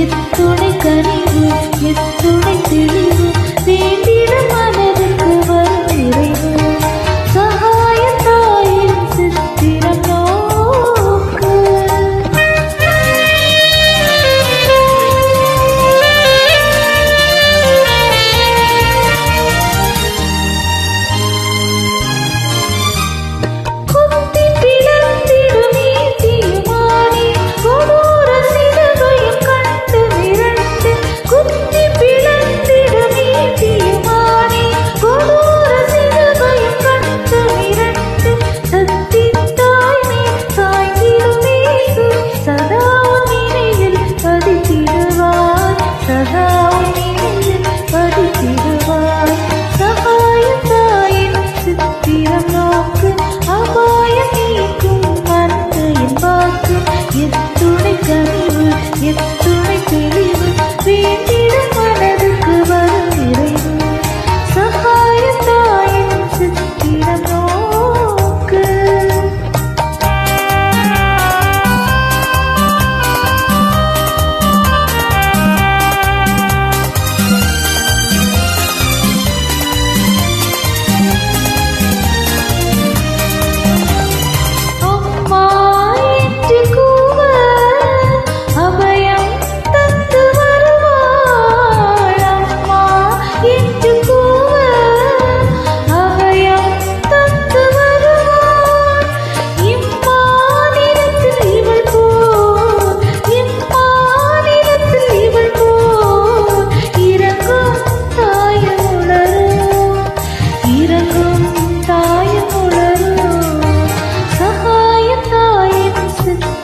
எத்துணை கனிவு எத்துணை தெளிவு எத்துணை கனிவு எத்துணை தெளிவு வேண்டும்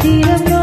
சிரம்